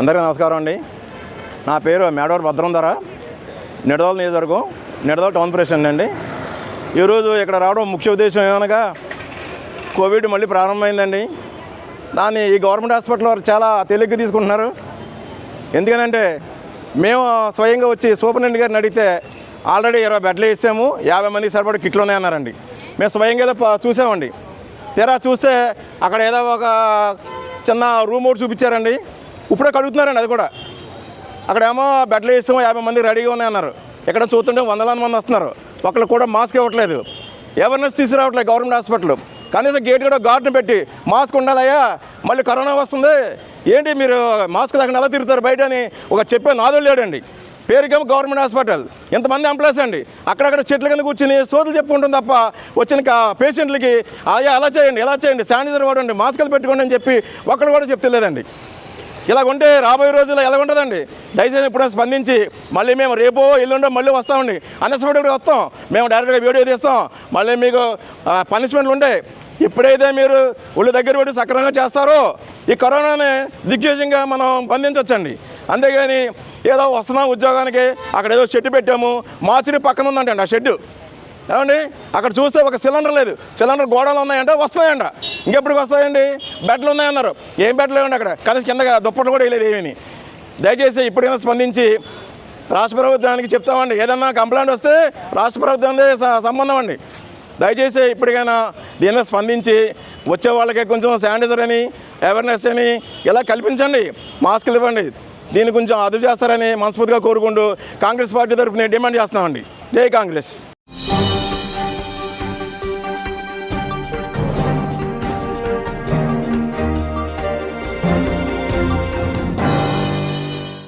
అందరికీ నమస్కారం అండి. నా పేరు మేడవర్ భద్రంధర. నిడదోల నియోజకవర్గం నిడదోల టౌన్ ప్రెసిడెంట్ అండి. ఈరోజు ఇక్కడ రావడం ముఖ్య ఉద్దేశం ఏమనగా కోవిడ్ మళ్ళీ ప్రారంభమైందండి. దాన్ని ఈ గవర్నమెంట్ హాస్పిటల్ వారు చాలా తేలిగ్గా తీసుకుంటున్నారు. ఎందుకనంటే మేము స్వయంగా వచ్చి సూపరింటెండెంట్ గారిని అడిగితే ఆల్రెడీ ఇరవై బెడ్లు వేసాము యాభై మందికి సరిపడ కిట్లు ఉన్నాయన్నారండి. మేము స్వయంగా ఏదో చూసామండి. తీరా చూస్తే అక్కడ ఏదో ఒక చిన్న రూమ్ ఒకటి చూపించారండి. ఇప్పుడే కడుగుతున్నారండి అది కూడా. అక్కడేమో బెడ్లు వేసాము యాభై మంది రెడీగా ఉన్నాయన్నారు. ఇక్కడ చూస్తుంటే వందలాది మంది వస్తున్నారు. ఒకళ్ళు కూడా మాస్క్ ఇవ్వట్లేదు. అవేర్నెస్ తీసుకురావట్లేదు గవర్నమెంట్ హాస్పిటల్. కనీసం గేట్ కూడా గార్డుని పెట్టి మాస్క్ ఉండాలయ్యా మళ్ళీ కరోనా వస్తుంది. ఏంటి మీరు మాస్క్ లేకుండా ఎలా తిరుగుతారు బయట అని ఒక చెప్పే నాదులు లేడండి. పేరుకేమో గవర్నమెంట్ హాస్పిటల్. ఇంతమంది ఎంప్లాయీస్ అండి. అక్కడక్కడ చెట్ల కింద కూర్చుని సోదులు చెప్పుకుంటుంది తప్ప వచ్చిన పేషెంట్లకి అలా చేయండి ఎలా చేయండి శానిటైజర్ వాడండి మాస్కులు పెట్టుకోండి అని చెప్పి ఒక్కడు కూడా చెప్తలేదండి. ఇలా ఉంటే రాబోయే రోజుల్లో ఎలా ఉంటుందండి దయచేసి ఇప్పుడు స్పందించి మళ్ళీ మేము రేపో ఎల్లుండో మళ్ళీ వస్తామండి. అన్ఎస్పెక్టెడ్ వస్తాం. మేము డైరెక్ట్గా వీడియో తీస్తాం. మళ్ళీ మీకు పనిష్మెంట్లు ఉంటాయి ఎప్పుడైతే మీరు ఒళ్ళు దగ్గర పెట్టి సక్రమంగా చేస్తారో ఈ కరోనాని దిగ్విజయంగా మనం బంధించవచ్చండి అంతేగాని ఏదో వస్తున్నాం ఉద్యోగానికి అక్కడ ఏదో షెడ్ పెట్టాము మార్చిడి పక్కన ఉందంటండి ఆ షెడ్ ఏమండి? అక్కడ చూస్తే ఒక సిలిండర్ లేదు. సిలిండర్ గోడలు ఉన్నాయంటే వస్తాయంట ఇంకెప్పటికి వస్తాయండి? బెడ్లు ఉన్నాయన్నారు. ఏం బెడ్లు లేవండి అక్కడ. కనీసం కింద దుప్పట్లు కూడా వేయలేదు ఏమీ. దయచేసి ఇప్పటికైనా స్పందించి రాష్ట్ర ప్రభుత్వానికి చెప్తామండి. ఏదన్నా కంప్లైంట్ వస్తే రాష్ట్ర ప్రభుత్వానికి సంబంధం అండి. దయచేసి ఇప్పటికైనా దీనిలో స్పందించి వచ్చే వాళ్ళకి కొంచెం శానిటైజర్ అని అవేర్నెస్ అని ఇలా కల్పించండి. మాస్కులు ఇవ్వండి. దీన్ని కొంచెం అదుపు చేస్తారని మనస్ఫూర్తిగా కోరుకుంటూ కాంగ్రెస్ పార్టీ తరఫున డిమాండ్ చేస్తున్నామండి. జై కాంగ్రెస్.